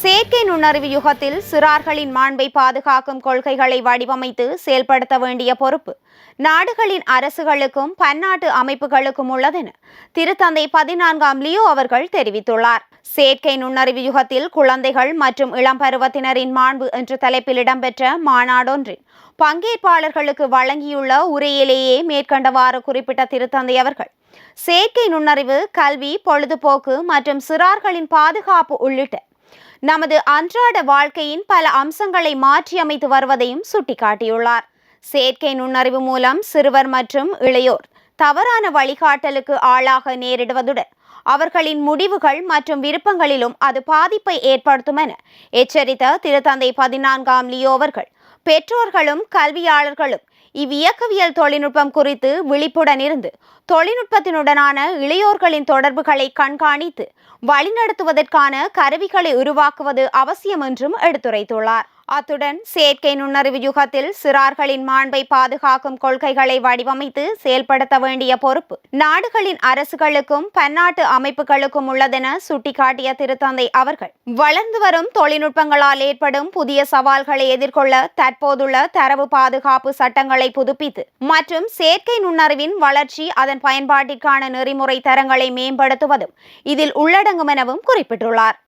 செயற்கை நுண்ணறிவு யுகத்தில் சிறார்களின் மாண்பை பாதுகாக்கும் கொள்கைகளை வடிவமைத்து செயல்படுத்த வேண்டிய பொறுப்பு நாடுகளின் அரசுகளுக்கும் பன்னாட்டு அமைப்புகளுக்கும் உள்ளதென திருத்தந்தை பதினான்காம் லியோ அவர்கள் தெரிவித்துள்ளார். செயற்கை நுண்ணறிவு யுகத்தில் குழந்தைகள் மற்றும் இளம்பருவத்தினரின் மாண்பு என்ற தலைப்பில் இடம்பெற்ற மாநாடொன்றில் பங்கேற்பாளர்களுக்கு வழங்கியுள்ள உரையிலேயே மேற்கண்டவாறு குறிப்பிட்ட திருத்தந்தை அவர்கள் செயற்கை நுண்ணறிவு கல்வி பொழுதுபோக்கு மற்றும் சிறார்களின் பாதுகாப்பு உள்ளிட்ட நமது அன்றாட வாழ்க்கையின் பல அம்சங்களை மாற்றியமைத்து வருவதையும் சுட்டிக்காட்டியுள்ளார். செயற்கை நுண்ணறிவு மூலம் சிறுவர் மற்றும் இளையோர் தவறான வழிகாட்டலுக்கு ஆளாக நேரிடுவதுடன் அவர்களின் முடிவுகள் மற்றும் விருப்பங்களிலும் அது பாதிப்பை ஏற்படுத்தும் என எச்சரித்த திருத்தந்தை பதினான்காம் லியோவர்கள் பெற்றோர்களும் கல்வியாளர்களும் இவ்வியக்கவியல் தொழில்நுட்பம் குறித்து விழிப்புடன் இருந்து தொழில்நுட்பத்தினுடனான இளையோர்களின் தொடர்புகளை கண்காணித்து வழிநடத்துவதற்கான கருவிகளை உருவாக்குவது அவசியம் என்றும் எடுத்துரைத்துள்ளார். அத்துடன் செயற்கை நுண்ணறிவு யுகத்தில் சிறார்களின் மாண்பை பாதுகாக்கும் கொள்கைகளை வடிவமைத்து செயல்படுத்த வேண்டிய பொறுப்பு. நாடுகளின் அரசுகளுக்கும் பன்னாட்டு அமைப்புகளுக்கும் உள்ளதென சுட்டிக்காட்டிய திருத்தந்தை அவர்கள் வளர்ந்து வரும் தொழில்நுட்பங்களால் ஏற்படும் புதிய சவால்களை எதிர்கொள்ள தற்போதுள்ள தரவு பாதுகாப்பு சட்டங்களை புதுப்பித்து மற்றும் செயற்கை நுண்ணறிவின் வளர்ச்சி அதன் பயன்பாட்டிற்கான நெறிமுறை தரங்களை மேம்படுத்துவதும் இதில் உள்ளடங்கும் எனவும் குறிப்பிட்டுள்ளார்.